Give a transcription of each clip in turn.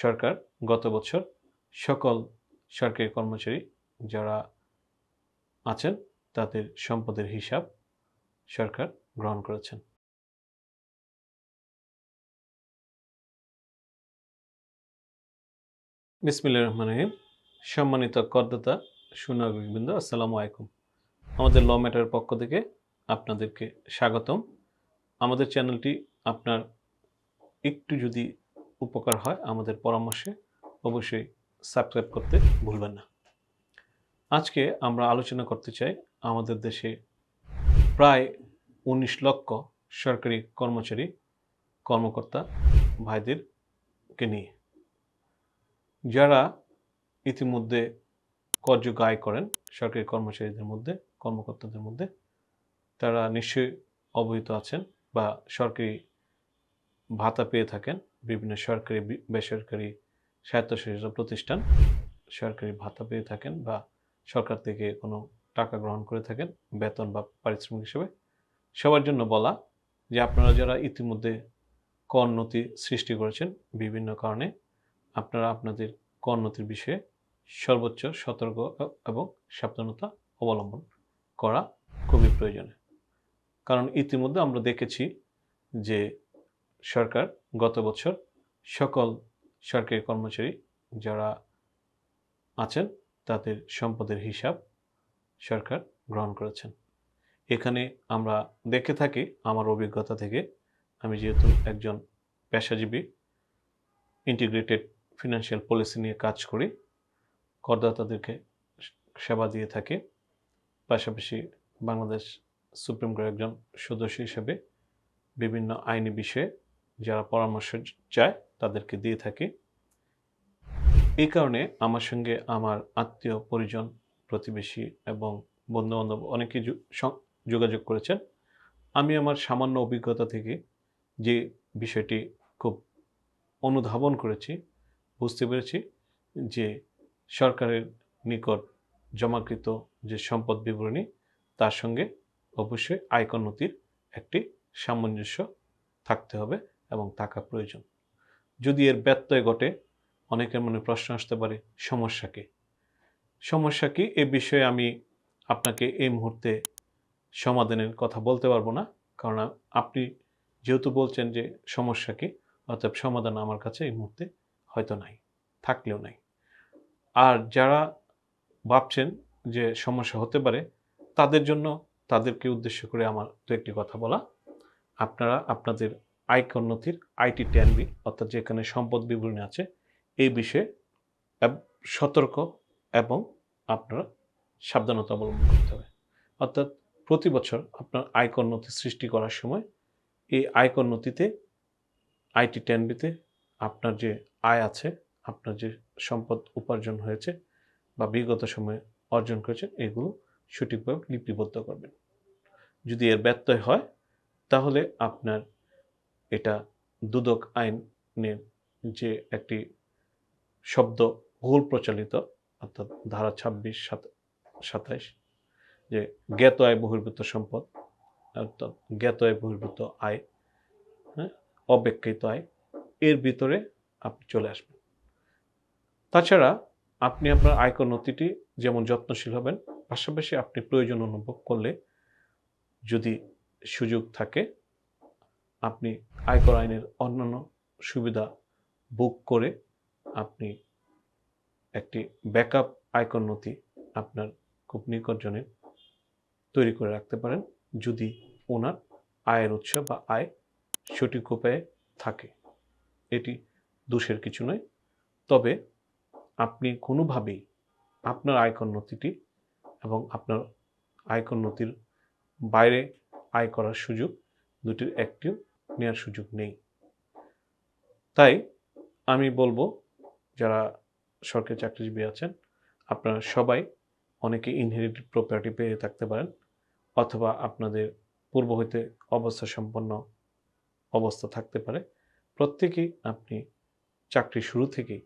সরকার গত বছর সকল সরকারি কর্মচারী যারা আছেন, তাদের সম্পদের হিসাব সরকার গ্রহণ করেছেন। বিসমিল্লাহির রহমানির রহিম। সম্মানিত করদাতা, সুনাগরিকবৃন্দ, আসসালামু আলাইকুম। আমাদের ল ম্যাটারের পক্ষ থেকে আপনাদেরকে স্বাগতম। আমাদের চ্যানেলটি আপনার একটু যদি উপকার হয় আমাদের পরামর্শে, অবশ্যই সাবস্ক্রাইব করতে ভুলবেন না। আজকে আমরা আলোচনা করতে চাই আমাদের দেশে প্রায় উনিশ লক্ষ সরকারি কর্মচারী, কর্মকর্তা ভাইদেরকে নিয়ে। যারা ইতিমধ্যে করযোগ্য আয় করেন সরকারি কর্মচারীদের মধ্যে, কর্মকর্তাদের মধ্যে, তারা নিশ্চয়ই অবহিত আছেন বা সরকারি ভাতা পেয়ে থাকেন বিভিন্ন সরকারি বেসরকারি স্বায়ত্তশাসিত প্রতিষ্ঠান। সরকারি ভাতা পেয়ে থাকেন বা সরকার থেকে কোনো টাকা গ্রহণ করে থাকেন বেতন বা পারিশ্রমিক হিসেবে। সবার জন্য বলা যে আপনারা যারা ইতিমধ্যে কর নথি সৃষ্টি করেছেন বিভিন্ন কারণে আপনারা আপনাদের কর নথির বিষয়ে সর্বোচ্চ সতর্ক এবং সাবধানতা অবলম্বন করা খুবই প্রয়োজনীয়। কারণ ইতিমধ্যে আমরা দেখেছি যে সরকার, গত বছর সকল সরকারি কর্মচারী যারা আছেন, তাদের সম্পদের হিসাব সরকার গ্রহণ করেছেন। এখানে আমরা দেখে থাকি আমার অভিজ্ঞতা থেকে। আমি যেহেতু একজন পেশাজীবী ইন্টিগ্রেটেড ফিনান্সিয়াল পলিসি নিয়ে কাজ করি করদাতাদেরকে সেবা দিয়ে থাকি। পাশাপাশি বাংলাদেশ সুপ্রিম কোর্টের একজন সদস্য হিসেবে বিভিন্ন আইনি বিষয়ে যারা পরামর্শ চায়, তাদেরকে দিয়ে থাকি। এই কারণে আমার সঙ্গে আমার আত্মীয়, পরিজন, প্রতিবেশী এবং বন্ধু বান্ধব অনেকে যোগাযোগ করেছেন। আমি আমার সামান্য অভিজ্ঞতা থেকে যে বিষয়টি খুব অনুধাবন করেছি, বুঝতে পেরেছি যে সরকারের নিকট জমাকৃত যে সম্পদ বিবরণী, তার সঙ্গে অবশ্যই আয়কর নথির একটি সামঞ্জস্য থাকতে হবে। এবং থাকা প্রয়োজন। যদি এর ব্যত্যয় ঘটে, অনেকের মনে প্রশ্ন আসতে পারে, সমস্যা কি? সমস্যা কি? এ বিষয়ে আমি আপনাকে এই মুহূর্তে সমাধানের কথা বলতে পারব না। কারণ আপনি যেহেতু বলছেন যে সমস্যা কি, অতএব সমাধান আমার কাছে এই মুহূর্তে হয়তো নাই, থাকলেও নাই। আর যারা ভাবছেন যে সমস্যা হতে পারে, তাদের জন্য তাদেরকে উদ্দেশ্য করে আমার দু একটি কথা বলা। আপনারা আপনাদের আয়কর নথির আইটি টেন বি অর্থাৎ যেখানে সম্পদ বিবরণী আছে, এই বিষয়ে সতর্ক এবং আপনারা সাবধানতা অবলম্বন করতে হবে। অর্থাৎ প্রতি বছর আপনার আয়কর নথি সৃষ্টি করার সময় এই আয়কর নথিতে আইটি টেন বিতে আপনার যে আয় আছে, আপনার যে সম্পদ উপার্জন হয়েছে বা বিগত সময়ে অর্জন করেছেন, এগুলো সঠিকভাবে লিপিবদ্ধ করবেন। যদি এর ব্যত্যয় হয়, তাহলে আপনার এটা দুদক আইনের যে একটি শব্দ বহুল প্রচলিত, অর্থাৎ ধারা ছাব্বিশ সাত, সাতাইশ, যে জ্ঞাত আয় বহির্ভূত সম্পদ, অর্থাৎ জ্ঞাত আয় বহির্ভূত আয় হ্যাঁ অব্যাখ্যায়িত আয়, এর ভিতরে আপনি চলে আসবেন। তাছাড়া আপনি আপনার আয়কর নথিটি যেমন যত্নশীল হবেন, পাশাপাশি আপনি প্রয়োজন অনুভব করলে যদি সুযোগ থাকে আপনি আয়কর আইনের অন্যান্য সুবিধা বুক করে আপনি একটি ব্যাকআপ আয়কর নথি আপনার খুব নিকটজনের তৈরি করে রাখতে পারেন যদি ওনার আয়ের উৎস বা আয় সঠিক উপায়ে থাকে। এটি দোষের কিছু নয়। তবে আপনি কোনোভাবেই আপনার আয়কর নথিটি এবং আপনার আয়কর নথির বাইরে আয় করার সুযোগ দুটির একটিও নেওয়ার সুযোগ নেই। তাই আমি বলব, যারা সরকারি চাকরিজীবী আছেন, আপনারা সবাই অনেকে ইনহেরিটেড প্রপার্টি পেয়ে থাকতে পারেন অথবা আপনাদের পূর্ব হইতে অবস্থা সম্পন্ন অবস্থা থাকতে পারে। প্রত্যেকেই আপনি চাকরি শুরু থেকেই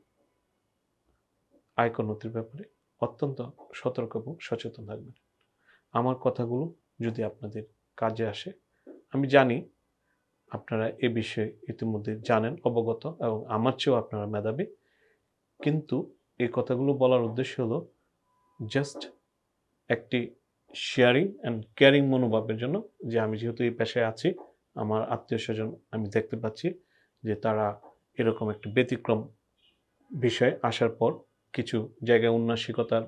আয়কর নথির ব্যাপারে অত্যন্ত সতর্ক এবং সচেতন থাকবেন। আমার কথাগুলো যদি আপনাদের কাজে আসে, আমি জানি আপনারা এ বিষয়ে ইতিমধ্যে জানেন, অবগত এবং আমার চেয়েও আপনারা মেধাবী। কিন্তু এই কথাগুলো বলার উদ্দেশ্য হলো জাস্ট একটি শেয়ারিং অ্যান্ড কেয়ারিং মনোভাবের জন্য যে আমি যেহেতু এই পেশায় আছি, আমার আত্মীয় স্বজন আমি দেখতে পাচ্ছি যে তারা এরকম একটি ব্যতিক্রম বিষয়ে আসার পর কিছু জায়গায় উন্নাসিকতার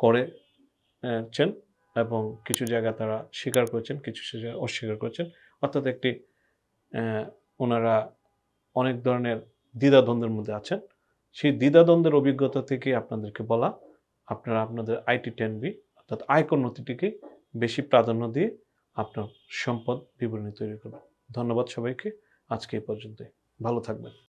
করেছেন এবং কিছু জায়গা তারা স্বীকার করেছেন, কিছু জায়গায় অস্বীকার করেছেন। অর্থাৎ একটি ওনারা অনেক ধরনের দ্বিধাদ্বন্দ্বের মধ্যে আছেন। সেই দ্বিধাদ্বন্দ্বের অভিজ্ঞতা থেকে আপনাদেরকে বলা, আপনারা আপনাদের আইটি টেন বি অর্থাৎ আয়কর নথিটিকে বেশি প্রাধান্য দিয়ে আপনার সম্পদ বিবরণী তৈরি করবেন। ধন্যবাদ সবাইকে। আজকে এই পর্যন্তই। ভালো থাকবেন।